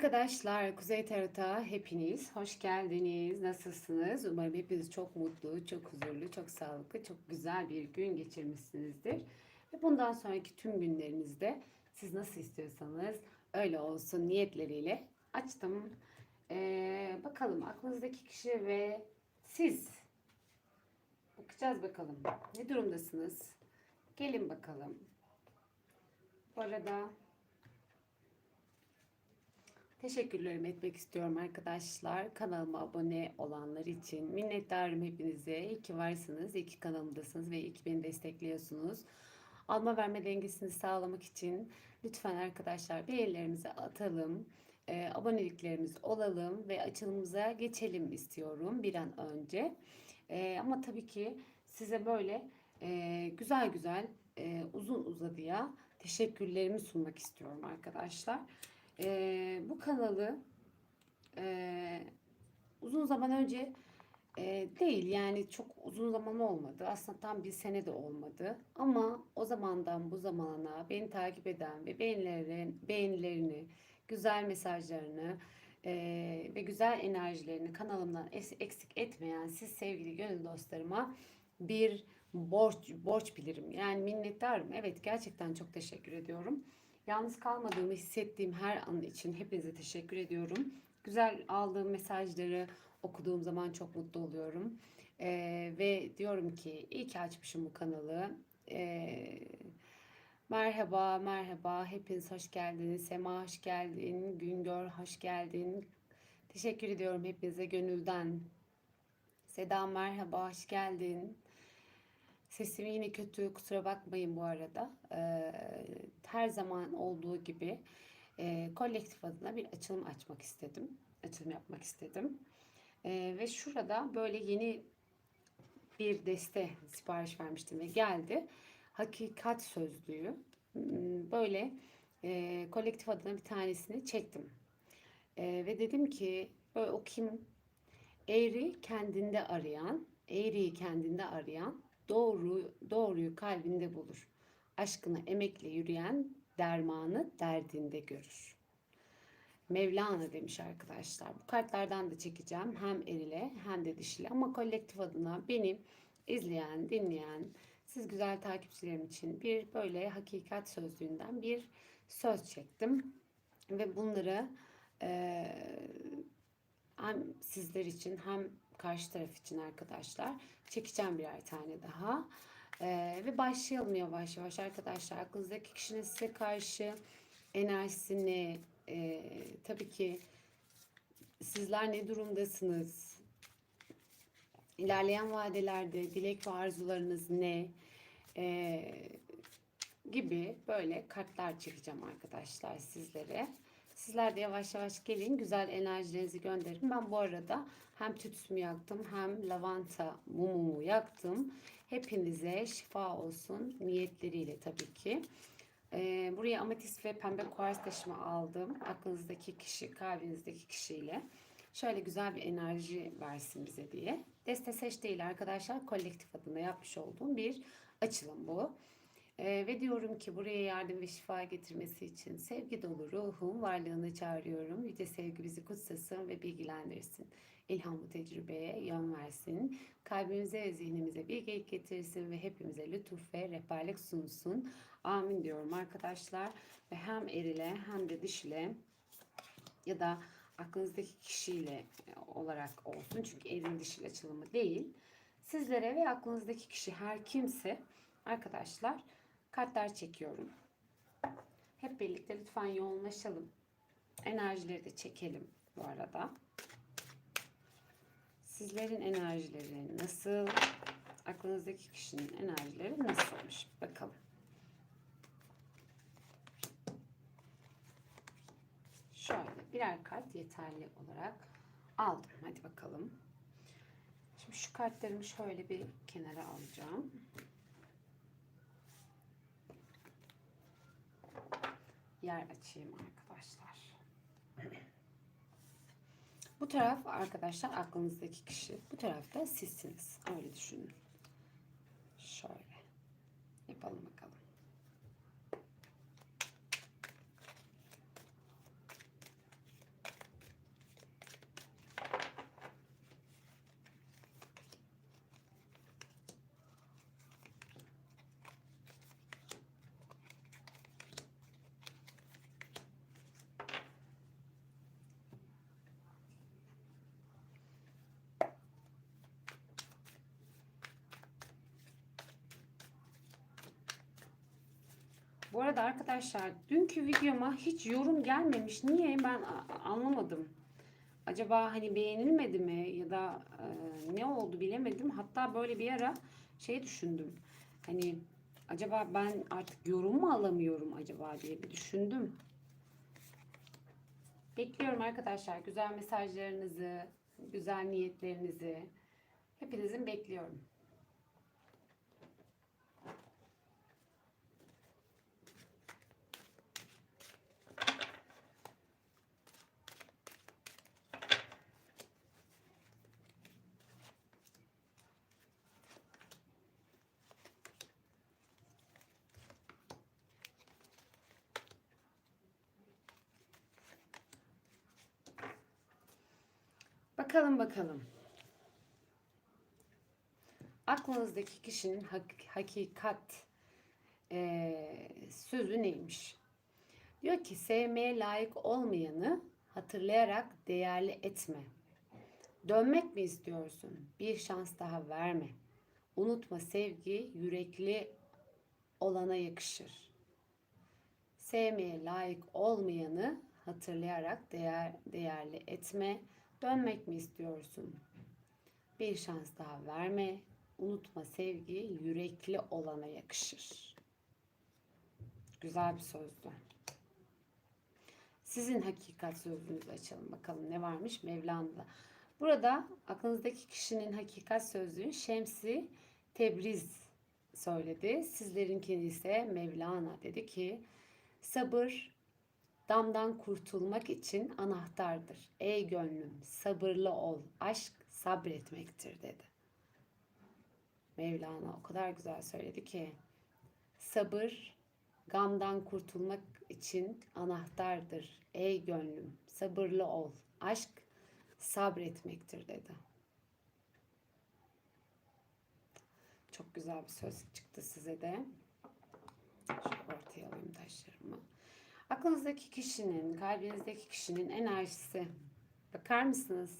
Arkadaşlar Kuzey Tarot'a hepiniz hoş geldiniz. Nasılsınız? Umarım hepiniz çok mutlu, çok huzurlu, çok sağlıklı, çok güzel bir gün geçirmişsinizdir. Ve bundan sonraki tüm günlerinizde siz nasıl istiyorsanız öyle olsun niyetleriyle açtım. Ee, bakalım aklınızdaki kişi ve siz. Bakacağız bakalım. Ne durumdasınız? Gelin bakalım. Bu arada Teşekkürlerimi etmek istiyorum arkadaşlar. Kanalıma abone olanlar için minnettarım hepinize. İyi ki varsınız, iyi ki kanalımdasınız ve iyi ki beni destekliyorsunuz. Alma verme dengesini sağlamak için lütfen arkadaşlar beğenilerimizi atalım. E, aboneliklerimiz olalım ve açılımıza geçelim istiyorum bir an önce. E, ama tabii ki size böyle e, güzel güzel e, uzun uzadıya teşekkürlerimi sunmak istiyorum arkadaşlar. Ee, bu kanalı e, uzun zaman önce e, değil yani çok uzun zaman olmadı. Aslında tam bir sene de olmadı. Ama o zamandan bu zamana beni takip eden ve beğenilerini, beğenilerini güzel mesajlarını e, ve güzel enerjilerini kanalımdan eksik etmeyen siz sevgili gönül dostlarıma bir borç borç bilirim. Yani minnettarım. Evet gerçekten çok teşekkür ediyorum. Yalnız kalmadığımı hissettiğim her an için hepinize teşekkür ediyorum. Güzel aldığım mesajları okuduğum zaman çok mutlu oluyorum. Ee, ve diyorum ki iyi ki açmışım bu kanalı. Ee, merhaba, merhaba. Hepiniz hoş geldiniz. Sema hoş geldin. Güngör hoş geldin. Teşekkür ediyorum hepinize gönülden. Seda merhaba, hoş geldin. Sesim yine kötü, kusura bakmayın bu arada. Ee, her zaman olduğu gibi e, kolektif adına bir açılım açmak istedim. Açılım yapmak istedim. Ee, ve şurada böyle yeni bir deste sipariş vermiştim ve geldi. Hakikat sözlüğü. Hmm, Böyle e, kolektif adına bir tanesini çektim. E, ve dedim ki böyle okuyayım. Eğri kendinde arayan, eğriyi kendinde arayan doğru doğruyu kalbinde bulur. Aşkına emekle yürüyen dermanı derdinde görür. Mevlana demiş arkadaşlar. Bu kartlardan da çekeceğim hem erile hem de dişili ama kolektif adına beni izleyen, dinleyen, siz güzel takipçilerim için bir böyle hakikat sözlüğünden bir söz çektim. Ve bunları eee, hem sizler için hem karşı taraf için arkadaşlar çekeceğim birer tane daha. Ee, ve başlayalım yavaş yavaş arkadaşlar. Aklınızdaki kişinin size karşı enerjisini e, tabii ki sizler ne durumdasınız? İlerleyen vadelerde dilek ve arzularınız ne? Ee, gibi böyle kartlar çekeceğim arkadaşlar sizlere. Sizler de yavaş yavaş gelin güzel enerjilerinizi gönderin. Ben bu arada hem tütsümü yaktım hem lavanta mumumu yaktım. Hepinize şifa olsun niyetleriyle tabii ki. Ee, buraya ametist ve pembe kuars taşımı aldım. Aklınızdaki kişi, kalbinizdeki kişiyle. Şöyle güzel bir enerji versin bize diye. Deste seç değil arkadaşlar. Kolektif adına yapmış olduğum bir açılım bu. Ee, ve diyorum ki buraya yardım ve şifa getirmesi için sevgi dolu ruhum varlığını çağırıyorum. Yüce sevgi bizi kutsasın ve bilgilendirsin. İlham bu tecrübeye yön versin. Kalbimize ve zihnimize bilgelik getirsin ve hepimize lütuf ve rehberlik sunsun. Amin diyorum arkadaşlar. Ve hem erile hem de dişile ya da aklınızdaki kişiyle olarak olsun. Çünkü eril dişil açılımı değil. Sizlere ve aklınızdaki kişi her kimse arkadaşlar kartlar çekiyorum. Hep birlikte lütfen yoğunlaşalım. Enerjileri de çekelim bu arada. Sizlerin enerjileri nasıl? Aklınızdaki kişinin enerjileri nasılmış? Bakalım. Şöyle birer kart yeterli olarak aldım. Hadi bakalım. Şimdi şu kartlarımı şöyle bir kenara alacağım. Yer açayım arkadaşlar. Bu taraf arkadaşlar aklınızdaki kişi. Bu tarafta sizsiniz. Öyle düşünün. Şöyle. Yapalım bakalım. Bu arada arkadaşlar dünkü videoma hiç yorum gelmemiş. Niye ben anlamadım. Acaba hani beğenilmedi mi ya da e, ne oldu bilemedim. Hatta böyle bir ara şey düşündüm. Hani acaba ben artık yorum mu alamıyorum acaba diye bir düşündüm. Bekliyorum arkadaşlar güzel mesajlarınızı, güzel niyetlerinizi. Hepinizin bekliyorum. Bakalım bakalım. Aklınızdaki kişinin hak- hakikat eee, sözü neymiş? Diyor ki sevmeye layık olmayanı hatırlayarak değerli etme. Dönmek mi istiyorsun? Bir şans daha verme. Unutma sevgi yürekli olana yakışır. Sevmeye layık olmayanı hatırlayarak değer, değerli etme. Dönmek mi istiyorsun? Bir şans daha verme. Unutma sevgi yürekli olana yakışır. Güzel bir sözdü. Sizin hakikat sözünüzü açalım bakalım ne varmış Mevlana'da. Burada aklınızdaki kişinin hakikat sözlüğü Şemsi Tebriz söyledi. Sizlerinkini ise Mevlana dedi ki sabır damdan kurtulmak için anahtardır. Ey gönlüm sabırlı ol. Aşk sabretmektir dedi. Mevlana o kadar güzel söyledi ki sabır gamdan kurtulmak için anahtardır. Ey gönlüm sabırlı ol. Aşk sabretmektir dedi. Çok güzel bir söz çıktı size de. Şöyle ortaya alayım taşlarımı. Aklınızdaki kişinin, kalbinizdeki kişinin enerjisi. Bakar mısınız?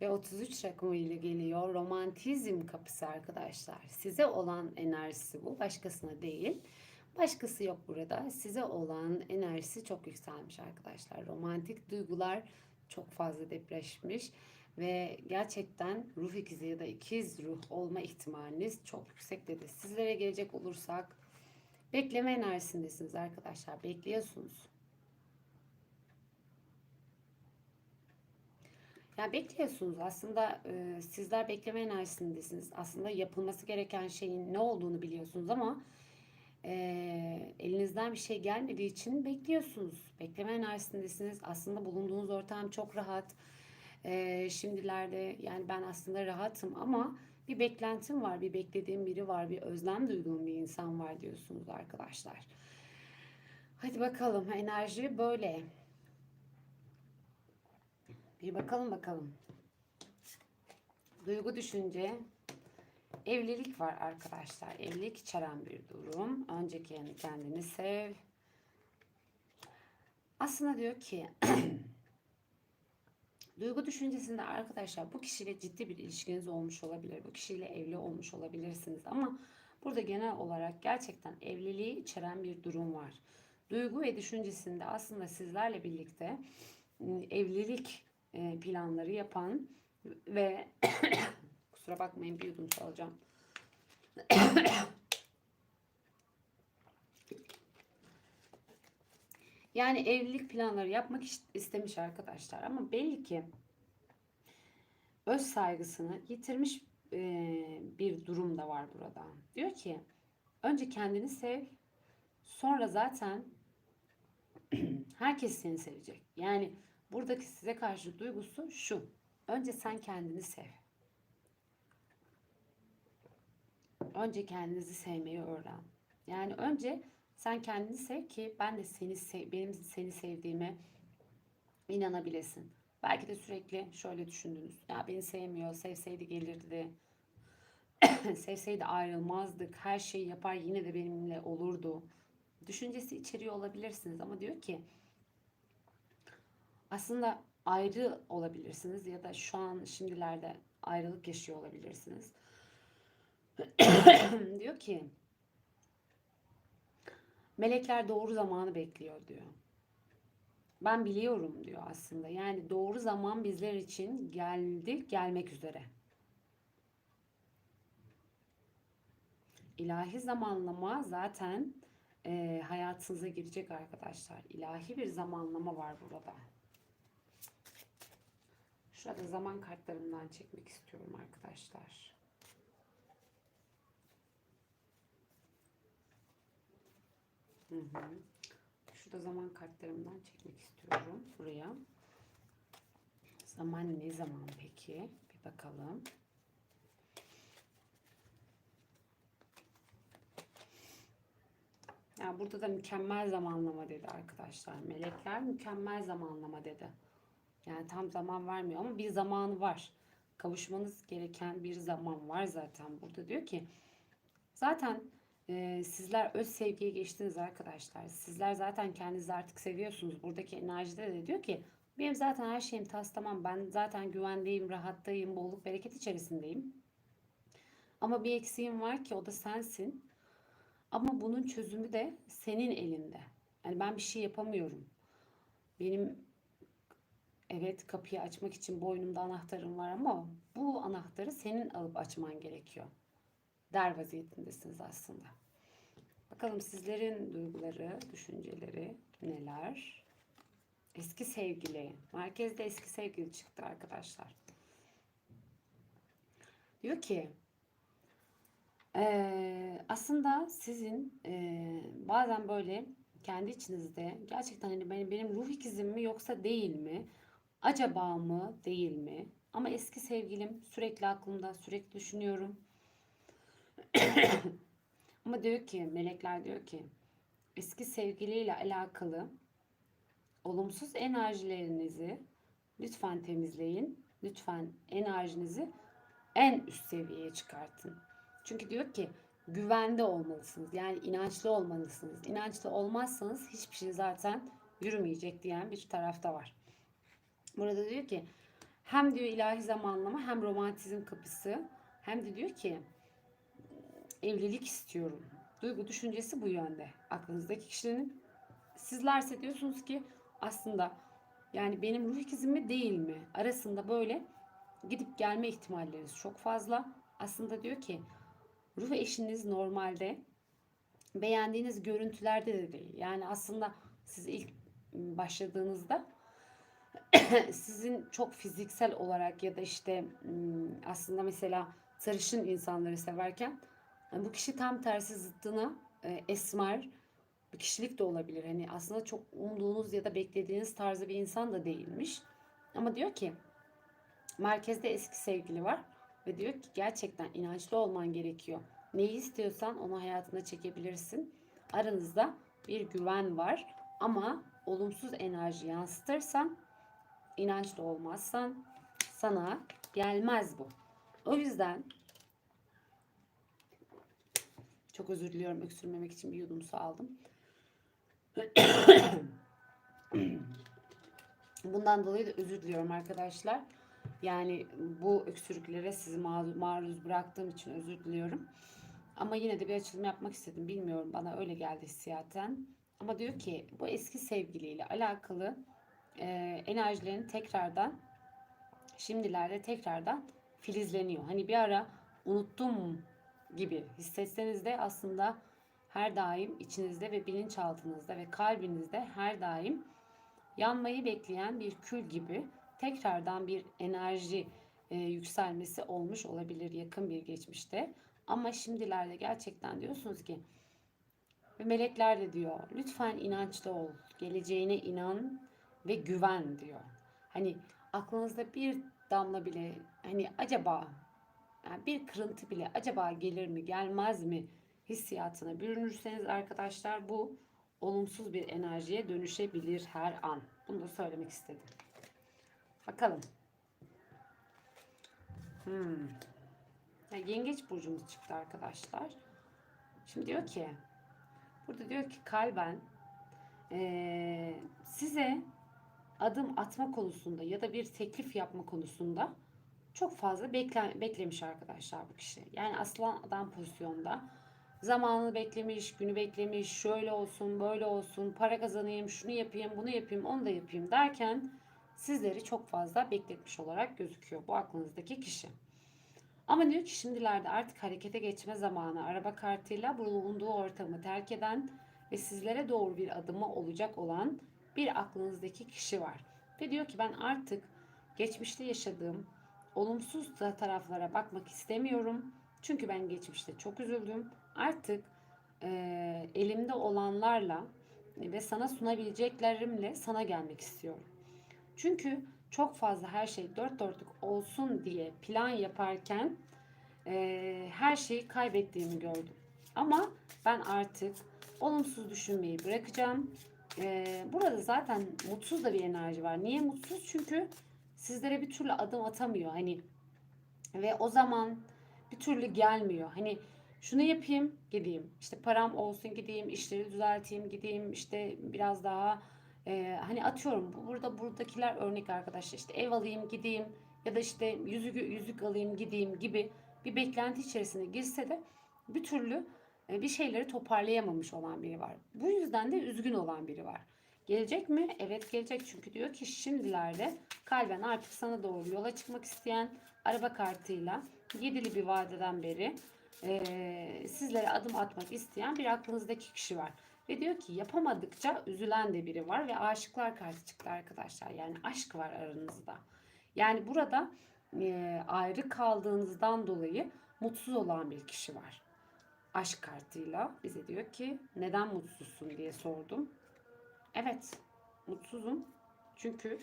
Ve 33 rakamı ile geliyor. Romantizm kapısı arkadaşlar. Size olan enerjisi bu. Başkasına değil. Başkası yok burada. Size olan enerjisi çok yükselmiş arkadaşlar. Romantik duygular çok fazla depreşmiş. Ve gerçekten ruh ikizi ya da ikiz ruh olma ihtimaliniz çok yüksek dedi. Sizlere gelecek olursak bekleme enerjisindesiniz arkadaşlar. Bekliyorsunuz. Ya bekliyorsunuz aslında e, sizler bekleme enerjisindesiniz. Aslında yapılması gereken şeyin ne olduğunu biliyorsunuz ama e, elinizden bir şey gelmediği için bekliyorsunuz. Bekleme enerjisindesiniz. Aslında bulunduğunuz ortam çok rahat. E, şimdilerde yani ben aslında rahatım ama bir beklentim var, bir beklediğim biri var, bir özlem duyduğum bir insan var diyorsunuz arkadaşlar. Hadi bakalım enerji böyle. Bir bakalım bakalım. Duygu düşünce. Evlilik var arkadaşlar. Evlilik içeren bir durum. Önce kendi kendini sev. Aslında diyor ki Duygu düşüncesinde arkadaşlar bu kişiyle ciddi bir ilişkiniz olmuş olabilir. Bu kişiyle evli olmuş olabilirsiniz ama burada genel olarak gerçekten evliliği içeren bir durum var. Duygu ve düşüncesinde aslında sizlerle birlikte ıı, evlilik e, planları yapan ve kusura bakmayın bir yudum su Yani evlilik planları yapmak is- istemiş arkadaşlar ama belli ki öz saygısını yitirmiş e, bir durum da var burada. Diyor ki önce kendini sev sonra zaten herkes seni sevecek. Yani buradaki size karşı duygusu şu. Önce sen kendini sev. Önce kendinizi sevmeyi öğren. Yani önce sen kendini sev ki ben de seni sev, benim seni sevdiğime inanabilesin. Belki de sürekli şöyle düşündünüz. Ya beni sevmiyor, sevseydi gelirdi. Sevseydi ayrılmazdık. Her şeyi yapar yine de benimle olurdu. Düşüncesi içeriyor olabilirsiniz ama diyor ki aslında ayrı olabilirsiniz ya da şu an şimdilerde ayrılık yaşıyor olabilirsiniz. diyor ki Melekler doğru zamanı bekliyor diyor. Ben biliyorum diyor aslında. Yani doğru zaman bizler için geldi, gelmek üzere. İlahi zamanlama zaten e, hayatınıza girecek arkadaşlar. İlahi bir zamanlama var burada. Şurada zaman kartlarımdan çekmek istiyorum arkadaşlar. Hı hı. Şurada zaman kartlarımdan çekmek istiyorum buraya. Zaman ne zaman peki? Bir bakalım. Ya burada da mükemmel zamanlama dedi arkadaşlar. Melekler mükemmel zamanlama dedi. Yani tam zaman vermiyor ama bir zamanı var. Kavuşmanız gereken bir zaman var zaten. Burada diyor ki zaten e, sizler öz sevgiye geçtiniz arkadaşlar. Sizler zaten kendinizi artık seviyorsunuz. Buradaki enerjide de diyor ki benim zaten her şeyim tas tamam. Ben zaten güvendeyim, rahattayım, bolluk bereket içerisindeyim. Ama bir eksiğim var ki o da sensin. Ama bunun çözümü de senin elinde. Yani ben bir şey yapamıyorum. Benim evet kapıyı açmak için boynumda anahtarım var ama bu anahtarı senin alıp açman gerekiyor. Der vaziyetindesiniz aslında. Bakalım sizlerin duyguları, düşünceleri neler? Eski sevgili. Merkezde eski sevgili çıktı arkadaşlar. Diyor ki ee, aslında sizin e, bazen böyle kendi içinizde gerçekten hani benim, benim ruh ikizim mi yoksa değil mi? Acaba mı değil mi? Ama eski sevgilim sürekli aklımda sürekli düşünüyorum. Ama diyor ki melekler diyor ki eski sevgiliyle alakalı olumsuz enerjilerinizi lütfen temizleyin. Lütfen enerjinizi en üst seviyeye çıkartın. Çünkü diyor ki güvende olmalısınız. Yani inançlı olmalısınız. İnançlı olmazsanız hiçbir şey zaten yürümeyecek diyen bir tarafta var. Burada diyor ki hem diyor ilahi zamanlama hem romantizm kapısı hem de diyor ki evlilik istiyorum. Duygu düşüncesi bu yönde. Aklınızdaki kişinin sizlerse diyorsunuz ki aslında yani benim ruh ikizim mi değil mi arasında böyle gidip gelme ihtimalleriniz çok fazla. Aslında diyor ki ruh eşiniz normalde beğendiğiniz görüntülerde de değil. Yani aslında siz ilk başladığınızda sizin çok fiziksel olarak ya da işte aslında mesela sarışın insanları severken bu kişi tam tersi zıttına esmer bir kişilik de olabilir. Hani aslında çok umduğunuz ya da beklediğiniz tarzı bir insan da değilmiş. Ama diyor ki merkezde eski sevgili var ve diyor ki gerçekten inançlı olman gerekiyor. Neyi istiyorsan onu hayatına çekebilirsin. Aranızda bir güven var ama olumsuz enerji yansıtırsan, inançlı olmazsan sana gelmez bu. O yüzden çok özür diliyorum öksürmemek için bir yudum su aldım. Bundan dolayı da özür diliyorum arkadaşlar. Yani bu öksürüklere sizi maruz bıraktığım için özür diliyorum. Ama yine de bir açılım yapmak istedim. Bilmiyorum bana öyle geldi hissiyaten. Ama diyor ki bu eski sevgiliyle alakalı e, enerjilerin tekrardan şimdilerde tekrardan filizleniyor. Hani bir ara unuttum gibi hissetseniz de aslında her daim içinizde ve bilinçaltınızda ve kalbinizde her daim yanmayı bekleyen bir kül gibi tekrardan bir enerji e, yükselmesi olmuş olabilir yakın bir geçmişte. Ama şimdilerde gerçekten diyorsunuz ki ve melekler de diyor lütfen inançlı ol, geleceğine inan ve güven diyor. Hani aklınızda bir damla bile hani acaba yani bir kırıntı bile acaba gelir mi gelmez mi hissiyatına bürünürseniz arkadaşlar bu olumsuz bir enerjiye dönüşebilir her an. Bunu da söylemek istedim. Bakalım. Hmm. Yani yengeç burcumuz çıktı arkadaşlar. Şimdi diyor ki burada diyor ki kalben ee, size adım atma konusunda ya da bir teklif yapma konusunda çok fazla bekle, beklemiş arkadaşlar bu kişi. Yani aslan adam pozisyonda zamanını beklemiş, günü beklemiş, şöyle olsun, böyle olsun, para kazanayım, şunu yapayım, bunu yapayım, onu da yapayım derken sizleri çok fazla bekletmiş olarak gözüküyor bu aklınızdaki kişi. Ama diyor ki şimdilerde artık harekete geçme zamanı araba kartıyla bulunduğu ortamı terk eden ve sizlere doğru bir adımı olacak olan bir aklınızdaki kişi var. Ve diyor ki ben artık geçmişte yaşadığım olumsuz da taraflara bakmak istemiyorum. Çünkü ben geçmişte çok üzüldüm. Artık e, elimde olanlarla ve sana sunabileceklerimle sana gelmek istiyorum. Çünkü çok fazla her şey dört dörtlük olsun diye plan yaparken e, her şeyi kaybettiğimi gördüm. Ama ben artık olumsuz düşünmeyi bırakacağım. E, burada zaten mutsuz da bir enerji var. Niye mutsuz? Çünkü sizlere bir türlü adım atamıyor. Hani ve o zaman bir türlü gelmiyor. Hani şunu yapayım gideyim. İşte param olsun gideyim, işleri düzelteyim gideyim. İşte biraz daha e, hani atıyorum burada buradakiler örnek arkadaşlar. İşte ev alayım gideyim ya da işte yüzük yüzük alayım gideyim gibi bir beklenti içerisine girse de bir türlü e, bir şeyleri toparlayamamış olan biri var. Bu yüzden de üzgün olan biri var. Gelecek mi? Evet gelecek çünkü diyor ki şimdilerde kalben artık sana doğru yola çıkmak isteyen araba kartıyla yedili bir vadeden beri e, sizlere adım atmak isteyen bir aklınızdaki kişi var. Ve diyor ki yapamadıkça üzülen de biri var ve aşıklar kartı çıktı arkadaşlar. Yani aşk var aranızda. Yani burada e, ayrı kaldığınızdan dolayı mutsuz olan bir kişi var. Aşk kartıyla bize diyor ki neden mutsuzsun diye sordum. Evet mutsuzum çünkü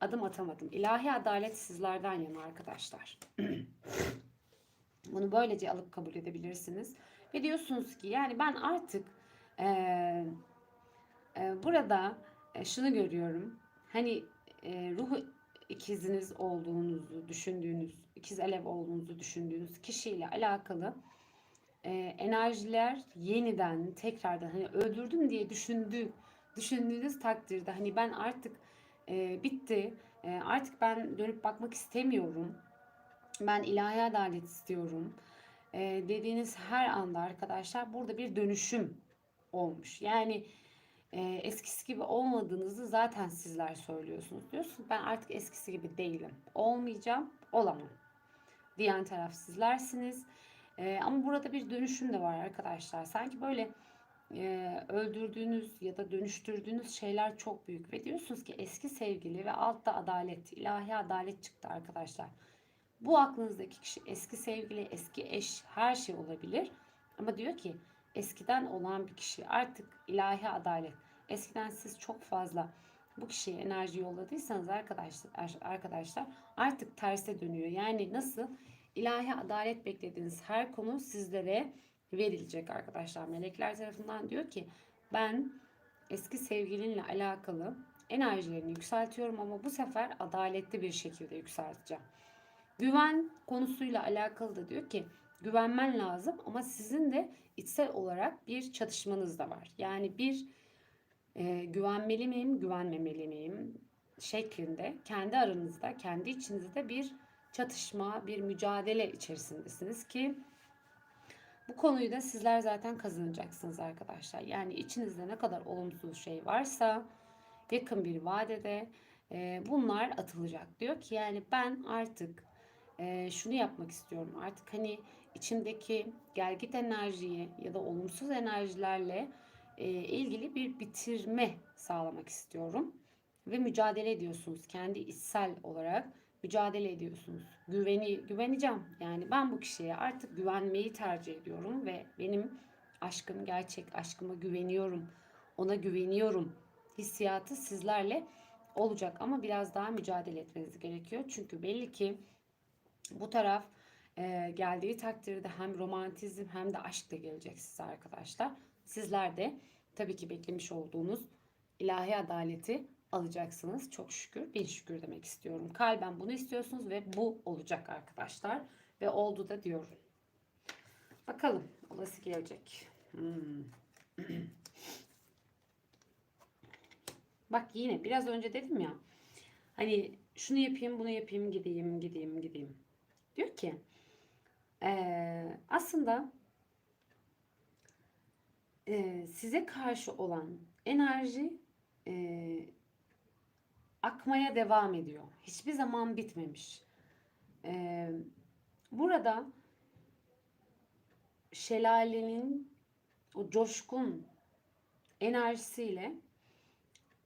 adım atamadım. İlahi adalet sizlerden yana arkadaşlar. Bunu böylece alıp kabul edebilirsiniz. Ve diyorsunuz ki yani ben artık e, e, burada e, şunu görüyorum. Hani e, ruh ikiziniz olduğunuzu düşündüğünüz, ikiz alev olduğunuzu düşündüğünüz kişiyle alakalı e, enerjiler yeniden tekrardan hani öldürdüm diye düşündüğü düşündüğünüz takdirde hani ben artık e, bitti e, artık ben dönüp bakmak istemiyorum ben ilahi adalet istiyorum e, dediğiniz her anda arkadaşlar burada bir dönüşüm olmuş. Yani e, eskisi gibi olmadığınızı zaten sizler söylüyorsunuz. Diyorsunuz ben artık eskisi gibi değilim olmayacağım olamam. diyen taraf sizlersiniz. E, ama burada bir dönüşüm de var arkadaşlar. Sanki böyle e, öldürdüğünüz ya da dönüştürdüğünüz şeyler çok büyük ve diyorsunuz ki eski sevgili ve altta adalet, ilahi adalet çıktı arkadaşlar. Bu aklınızdaki kişi eski sevgili, eski eş her şey olabilir. Ama diyor ki eskiden olan bir kişi artık ilahi adalet. Eskiden siz çok fazla bu kişiye enerji yolladıysanız arkadaşlar arkadaşlar artık terse dönüyor. Yani nasıl ilahi adalet beklediğiniz her konu sizlere verilecek arkadaşlar. Melekler tarafından diyor ki ben eski sevgilinle alakalı enerjilerini yükseltiyorum ama bu sefer adaletli bir şekilde yükselteceğim. Güven konusuyla alakalı da diyor ki güvenmen lazım ama sizin de içsel olarak bir çatışmanız da var. Yani bir e, güvenmeli miyim, güvenmemeli miyim şeklinde kendi aranızda, kendi içinizde bir çatışma, bir mücadele içerisindesiniz ki bu konuyu da sizler zaten kazanacaksınız arkadaşlar. Yani içinizde ne kadar olumsuz şey varsa yakın bir vadede e, bunlar atılacak. Diyor ki yani ben artık e, şunu yapmak istiyorum. Artık hani içimdeki gelgit enerjiyi ya da olumsuz enerjilerle e, ilgili bir bitirme sağlamak istiyorum. Ve mücadele ediyorsunuz kendi içsel olarak mücadele ediyorsunuz. Güveni güveneceğim. Yani ben bu kişiye artık güvenmeyi tercih ediyorum ve benim aşkım gerçek aşkıma güveniyorum. Ona güveniyorum. Hissiyatı sizlerle olacak ama biraz daha mücadele etmeniz gerekiyor. Çünkü belli ki bu taraf e, geldiği takdirde hem romantizm hem de aşk da gelecek size arkadaşlar. Sizler de tabii ki beklemiş olduğunuz ilahi adaleti alacaksınız. Çok şükür, bin şükür demek istiyorum. Kalben bunu istiyorsunuz ve bu olacak arkadaşlar. Ve oldu da diyorum. Bakalım olası gelecek. Hmm. Bak yine biraz önce dedim ya. Hani şunu yapayım, bunu yapayım, gideyim, gideyim, gideyim. Diyor ki ee, aslında e, size karşı olan enerji e, akmaya devam ediyor. Hiçbir zaman bitmemiş. E, burada şelalenin o coşkun enerjisiyle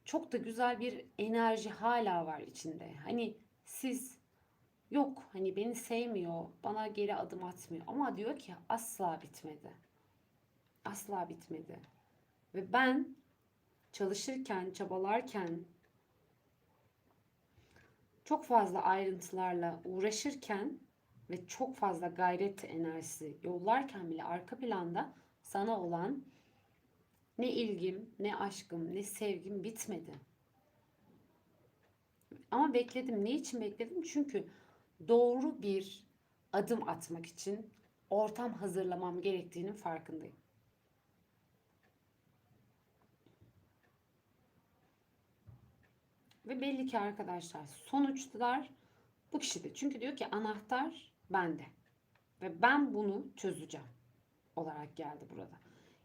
çok da güzel bir enerji hala var içinde. Hani siz yok hani beni sevmiyor, bana geri adım atmıyor ama diyor ki asla bitmedi. Asla bitmedi. Ve ben çalışırken, çabalarken çok fazla ayrıntılarla uğraşırken ve çok fazla gayret enerjisi yollarken bile arka planda sana olan ne ilgim, ne aşkım, ne sevgim bitmedi. Ama bekledim. Ne için bekledim? Çünkü doğru bir adım atmak için ortam hazırlamam gerektiğinin farkındayım. Ve belli ki arkadaşlar sonuçlar bu kişide. Çünkü diyor ki anahtar bende. Ve ben bunu çözeceğim olarak geldi burada.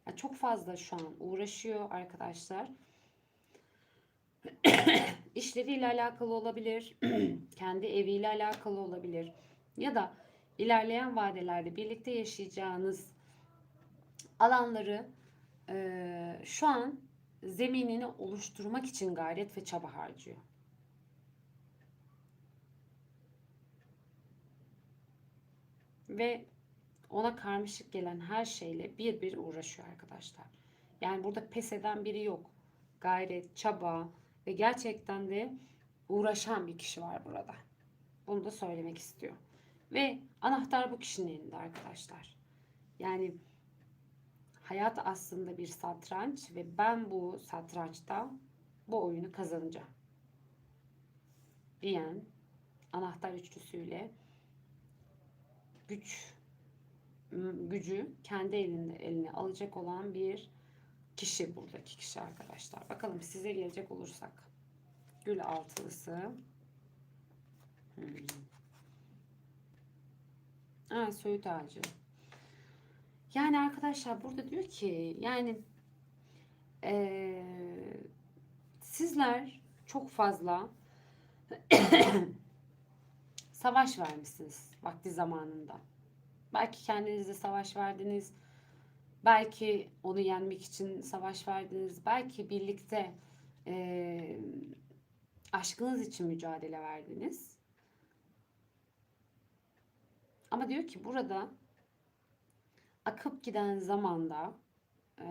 Yani çok fazla şu an uğraşıyor arkadaşlar. İşleriyle alakalı olabilir. kendi eviyle alakalı olabilir. Ya da ilerleyen vadelerde birlikte yaşayacağınız alanları e, şu an zeminini oluşturmak için gayret ve çaba harcıyor. Ve ona karmaşık gelen her şeyle bir bir uğraşıyor arkadaşlar. Yani burada pes eden biri yok. Gayret, çaba ve gerçekten de uğraşan bir kişi var burada. Bunu da söylemek istiyor. Ve anahtar bu kişinin elinde arkadaşlar. Yani hayat aslında bir satranç ve ben bu satrançta bu oyunu kazanacağım. Diyen anahtar üçlüsüyle güç gücü kendi elinde eline alacak olan bir kişi buradaki kişi arkadaşlar. Bakalım size gelecek olursak. Gül altılısı. Hmm. Ha, söğüt ağacı. Yani arkadaşlar burada diyor ki yani ee, sizler çok fazla savaş vermişsiniz vakti zamanında. Belki kendinizle savaş verdiniz. Belki onu yenmek için savaş verdiniz. Belki birlikte e, aşkınız için mücadele verdiniz. Ama diyor ki burada akıp giden zamanda e,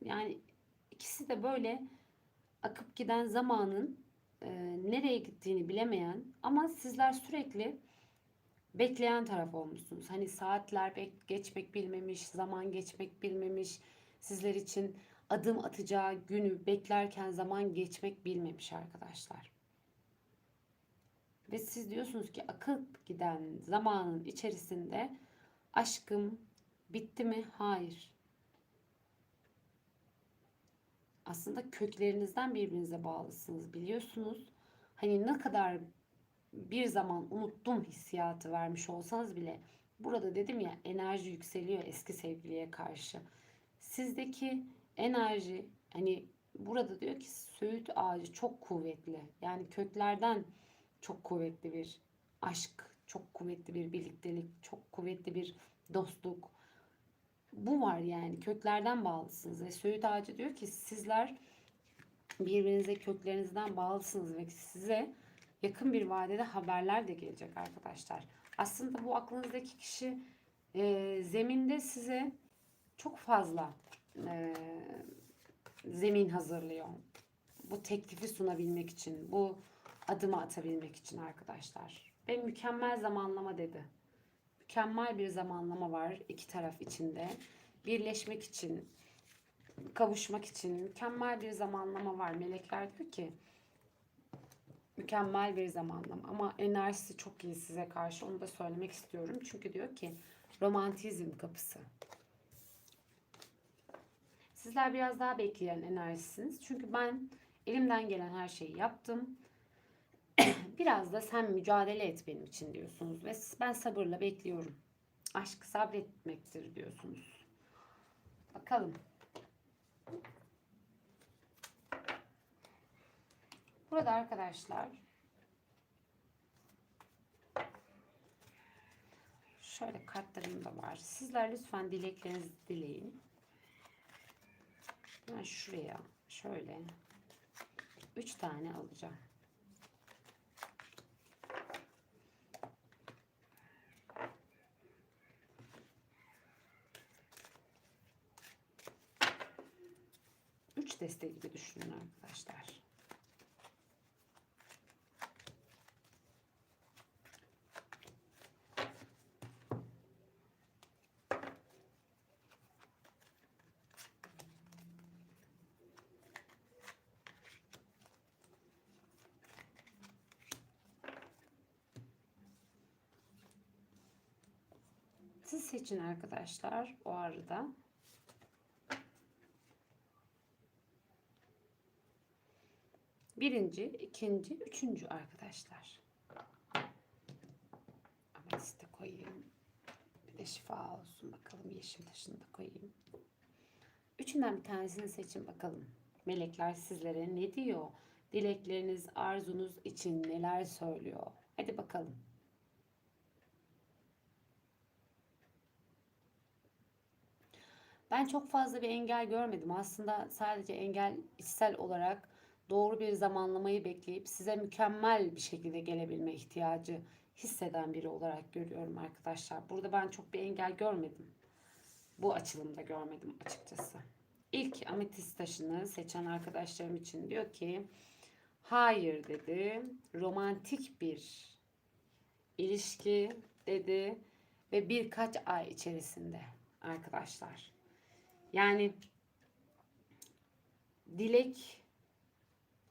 yani ikisi de böyle akıp giden zamanın e, nereye gittiğini bilemeyen ama sizler sürekli bekleyen taraf olmuşsunuz. Hani saatler bek geçmek bilmemiş, zaman geçmek bilmemiş. Sizler için adım atacağı günü beklerken zaman geçmek bilmemiş arkadaşlar. Ve siz diyorsunuz ki akıp giden zamanın içerisinde aşkım bitti mi? Hayır. Aslında köklerinizden birbirinize bağlısınız biliyorsunuz. Hani ne kadar bir zaman unuttum hissiyatı vermiş olsanız bile burada dedim ya enerji yükseliyor eski sevgiliye karşı. Sizdeki enerji hani burada diyor ki söğüt ağacı çok kuvvetli. Yani köklerden çok kuvvetli bir aşk, çok kuvvetli bir birliktelik, çok kuvvetli bir dostluk. Bu var yani köklerden bağlısınız ve söğüt ağacı diyor ki sizler birbirinize köklerinizden bağlısınız ve size yakın bir vadede haberler de gelecek arkadaşlar. Aslında bu aklınızdaki kişi e, zeminde size çok fazla e, zemin hazırlıyor. Bu teklifi sunabilmek için, bu adımı atabilmek için arkadaşlar. Ve mükemmel zamanlama dedi. Mükemmel bir zamanlama var iki taraf içinde. Birleşmek için, kavuşmak için mükemmel bir zamanlama var. Melekler diyor ki mükemmel bir zamanlama ama enerjisi çok iyi size karşı onu da söylemek istiyorum. Çünkü diyor ki romantizm kapısı. Sizler biraz daha bekleyen enerjisiniz. Çünkü ben elimden gelen her şeyi yaptım. Biraz da sen mücadele et benim için diyorsunuz ve ben sabırla bekliyorum. Aşk sabretmektir diyorsunuz. Bakalım. Burada arkadaşlar şöyle kartlarım da var. Sizler lütfen dileklerinizi dileyin. Ben şuraya şöyle üç tane alacağım. Üç deste gibi düşünün arkadaşlar. Siz seçin arkadaşlar o arada. Birinci, ikinci, üçüncü arkadaşlar. Ametiste koyayım. Bir de şifa olsun bakalım. Yeşim taşını da koyayım. Üçünden bir tanesini seçin bakalım. Melekler sizlere ne diyor? Dilekleriniz, arzunuz için neler söylüyor? Hadi bakalım. Ben çok fazla bir engel görmedim. Aslında sadece engel içsel olarak doğru bir zamanlamayı bekleyip size mükemmel bir şekilde gelebilme ihtiyacı hisseden biri olarak görüyorum arkadaşlar. Burada ben çok bir engel görmedim. Bu açılımda görmedim açıkçası. İlk ametist taşını seçen arkadaşlarım için diyor ki hayır dedi. Romantik bir ilişki dedi ve birkaç ay içerisinde arkadaşlar. Yani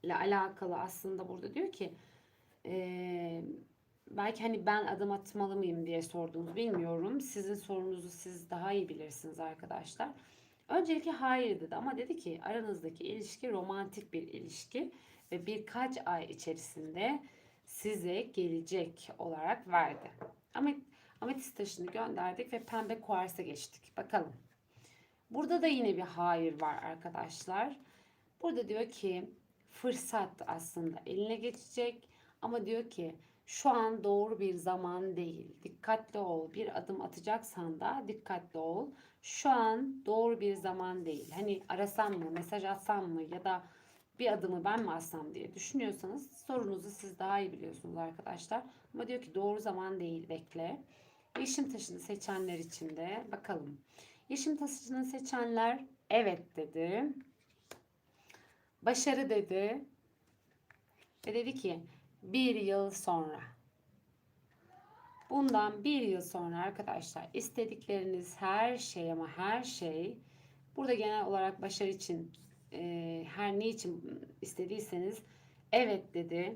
dilekle alakalı aslında burada diyor ki e, belki hani ben adım atmalı mıyım diye sorduğunuz bilmiyorum. Sizin sorunuzu siz daha iyi bilirsiniz arkadaşlar. Öncelikle hayır dedi ama dedi ki aranızdaki ilişki romantik bir ilişki ve birkaç ay içerisinde size gelecek olarak verdi. Ama ametist taşını gönderdik ve pembe kuarsa geçtik. Bakalım. Burada da yine bir hayır var arkadaşlar. Burada diyor ki fırsat aslında eline geçecek ama diyor ki şu an doğru bir zaman değil. Dikkatli ol. Bir adım atacaksan da dikkatli ol. Şu an doğru bir zaman değil. Hani arasam mı, mesaj atsam mı ya da bir adımı ben mi atsam diye düşünüyorsanız sorunuzu siz daha iyi biliyorsunuz arkadaşlar. Ama diyor ki doğru zaman değil bekle. Yeşim taşını seçenler için de bakalım. Yeşim taşını seçenler evet dedi. Başarı dedi. Ve dedi ki bir yıl sonra. Bundan bir yıl sonra arkadaşlar istedikleriniz her şey ama her şey burada genel olarak başarı için e, her ne için istediyseniz evet dedi.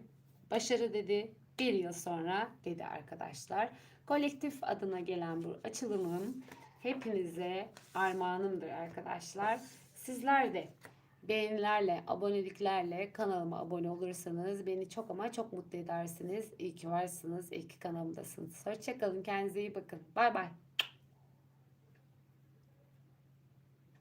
Başarı dedi. Bir yıl sonra dedi arkadaşlar. Kolektif adına gelen bu açılımım hepinize armağanımdır arkadaşlar. Sizler de beğenilerle, aboneliklerle kanalıma abone olursanız beni çok ama çok mutlu edersiniz. İyi ki varsınız, iyi ki kanalımdasınız. Hoşçakalın, kendinize iyi bakın. Bay bay.